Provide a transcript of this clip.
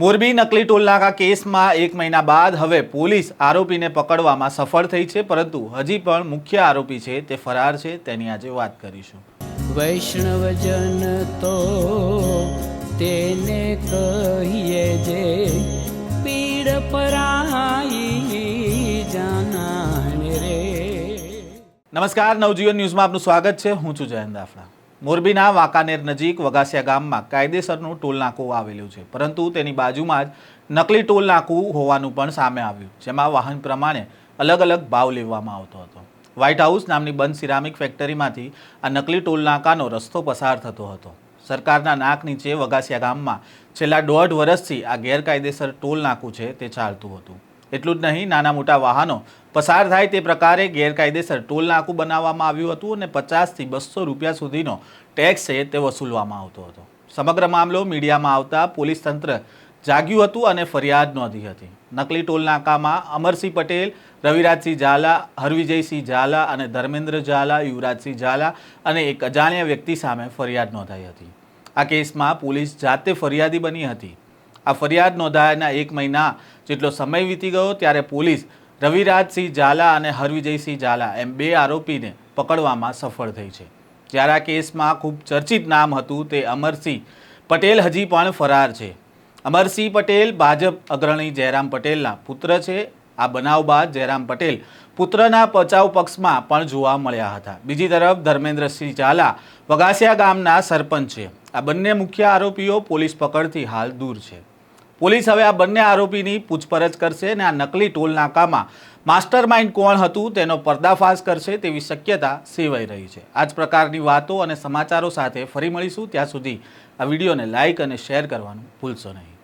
મોરબી નકલી ટોલનાકા કેસમાં એક મહિના બાદ હવે પોલીસ આરોપીને પકડવામાં સફળ થઈ છે પરંતુ હજી પણ મુખ્ય આરોપી છે તે ફરાર છે તેની આજે વાત કરીશું. વૈષ્ણવજન તો તેને કહીએ જે પીડ પરાઈ જાનાને રે. નમસ્કાર નવજીવન ન્યૂઝમાં આપનું સ્વાગત છે. હું છું જયંત દાફડા મોરબીના વાંકાનેર નજીક વગાસિયા ગામમાં કાયદેસરનું ટોલ નાકું આવેલું છે. પરંતુ તેની બાજુમાં જ નકલી ટોલ નાકું હોવાનું પણ સામે આવ્યું, જેમાં વાહન પ્રમાણે અલગ અલગ ભાવ લેવામાં આવતો હતો. વ્હાઇટ હાઉસ નામની બંધ સિરામિક ફેક્ટરીમાંથી આ નકલી ટોલ નાકાનો રસ્તો પસાર થતો હતો. સરકારના નાક નીચે વગાસિયા ગામમાં છેલ્લા દોઢ વર્ષથી આ ગેરકાયદેસર ટોલ નાકું છે તે ચાલતું હતું. એટલું જ નહીં, નાના મોટા વાહનો. પસાર થાય તે પ્રકારે ગેરકાયદેસર ટોલ નાકું બનાવવામાં આવ્યું હતું અને પચાસથી બસો રૂપિયા સુધીનો ટેક્સ છે તે વસૂલવામાં આવતો હતો. સમગ્ર મામલો મીડિયામાં આવતા પોલીસ તંત્ર જાગ્યું હતું અને ફરિયાદ નોંધી હતી. નકલી ટોલ નાકામાં અમરસિંહ પટેલ, રવિરાજસિંહ ઝાલા, હરવિજયસિંહ ઝાલા અને ધર્મેન્દ્ર ઝાલા, યુવરાજસિંહ ઝાલા અને એક અજાણ્યા વ્યક્તિ સામે ફરિયાદ નોંધાઈ હતી. આ કેસમાં પોલીસ જાતે ફરિયાદી બની હતી. આ ફરિયાદ નોંધાયાના એક મહિના જેટલો સમય વીતી ગયો ત્યારે પોલીસ રવિરાજસિંહ ઝાલા અને હરવિજયસિંહ ઝાલા એમ બે આરોપીને પકડવામાં સફળ થઈ છે. જ્યારે આ કેસમાં ખૂબ ચર્ચિત નામ હતું તે અમરસિંહ પટેલ હજી પણ ફરાર છે. અમરસિંહ પટેલ ભાજપ અગ્રણી જયરામ પટેલના પુત્ર છે. આ બનાવ બાદ જયરામ પટેલ પુત્રના બચાવ પક્ષમાં પણ જોવા મળ્યા હતા. બીજી તરફ ધર્મેન્દ્રસિંહ ઝાલા વગાસિયા ગામના સરપંચ છે. આ બંને મુખ્ય આરોપીઓ પોલીસ પકડથી હાલ દૂર છે. પોલીસ હવે આ બંને આરોપીની પૂછપરછ કરશે અને આ નકલી ટોલ નાકામાં માસ્ટર માઇન્ડ કોણ હતું તેનો પર્દાફાશ કરશે તેવી શક્યતા સેવાઈ રહી છે. આ જ પ્રકારની વાતો અને સમાચારો સાથે ફરી મળીશું. ત્યાં સુધી આ વિડીયોને લાઇક અને શેર કરવાનું ભૂલશો નહીં.